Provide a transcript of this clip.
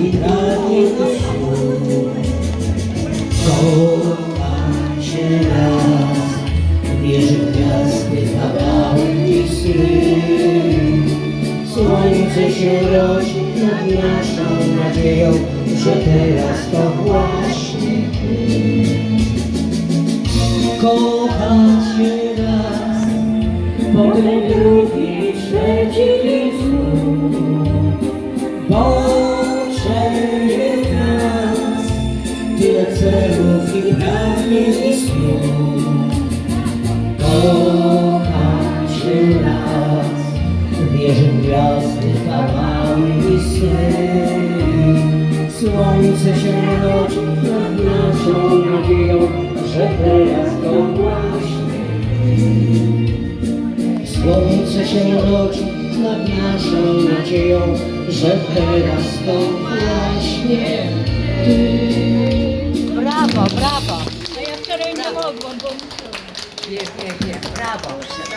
i pragnie Kocham się raz, wierzy w gwiazdy, kawałek. Słońce się rodzi nad naszą nadzieją, że teraz to właśnie ty. Kocham się raz, potem drugi, trzeci przeżyje nas tyle celów i pragnień i. Kocham się raz, wierzę w gwiazdy, kawały i. Słońce się rodzi nad naszą nadzieją, że teraz to właśnie. Słońce się rodzi nad naszą nadzieją, że teraz to właśnie Ty. Brawo, brawo. A ja wczoraj nie mogłam, bo Wiem, wiem, wiem. Brawo. brawo.